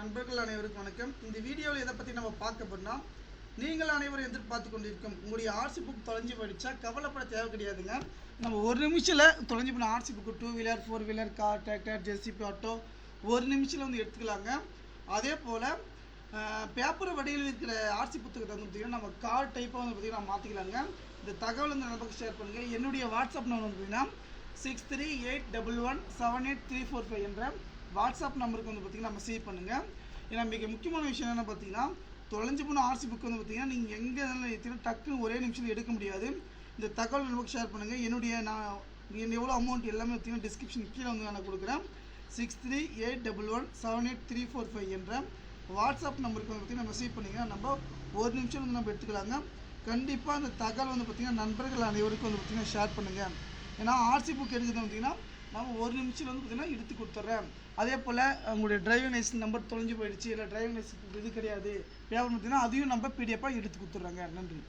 நண்பர்கள் அனைவருக்கும் வணக்கம். இந்த வீடியோவில் எதை பற்றி நம்ம பார்க்க போனால் நீங்கள் அனைவரும் எதிர்பார்த்து கொண்டிருக்கும் உங்களுடைய ஆர்சி புக் தொலைஞ்சு போயிடுச்சா? கவலைப்பட தேவை கிடையாதுங்க. நம்ம ஒரு நிமிஷத்தில் தொலைஞ்சு போன RC book two wheeler four wheeler car tractor JCB auto ஒரு நிமிஷத்தில் வந்து எடுத்துக்கலாங்க. அதே போல் பேப்பர் வடிவில் இருக்கிற ஆர்சி புத்தகத்தை வந்து பார்த்திங்கன்னா நம்ம கார் டைப்பாக வந்து பார்த்திங்கன்னா மாற்றிக்கலாங்க இந்த தகவல் வந்து நமக்கு ஷேர் பண்ணுங்கள் என்னுடைய வாட்ஸ்அப் நம்பர் வந்து பார்த்திங்கன்னா six three eight double one seven eight three four five என்ற வாட்ஸ்அப் நம்பருக்கு வந்து பார்த்திங்கன்னா நம்ம சேவ் பண்ணுங்கள் ஏன்னா மிக முக்கியமான விஷயம் என்ன பார்த்தீங்கன்னா தொலைஞ்சு போன ஆர்சி புக் வந்து பார்த்தீங்கன்னா நீங்கள் எங்கே இருந்தாலும் டக்குன்னு ஒரே நிமிஷத்தில் எடுக்க முடியாது. இந்த தகவல் நமக்கு ஷேர் பண்ணுங்கள் என்னுடைய நான் என் எவ்வளோ அமௌண்ட் எல்லாமே பார்த்தீங்கன்னா டிஸ்கிரிப்ஷன் கீழே வந்து நான் கொடுக்குறேன். Six three eight double one seven eight three four five என்ற வாட்ஸ்அப் நம்பருக்கு வந்து பார்த்தீங்கன்னா மெசேஜ் பண்ணிங்கன்னா நம்ம ஒரு நிமிஷம் வந்து நம்ம எடுத்துக்கலாங்க. கண்டிப்பாக அந்த தகவல் வந்து பார்த்திங்கன்னா நண்பர்கள் அனைவருக்கும் வந்து பார்த்திங்கன்னா ஷேர் பண்ணுங்கள் ஏன்னா ஆர்சி புக் எடுக்கிறது பார்த்தீங்கன்னா நம்ம ஒரு நிமிஷத்தில் வந்து பார்த்தீங்கன்னா எடுத்து கொடுத்துட்றேன். அதே போல் உங்களுடைய டிரைவிங் லைசன்ஸ் நம்பர் தொலைஞ்சு போயிடுச்சு இல்லை டிரைவிங் லைசன்ஸ் இது கிடையாது. வியாபாரம் பார்த்தீங்கன்னா அதையும் நம்ம பிடிஎஃபாக எடுத்து கொடுத்துட்றாங்க. நன்றி.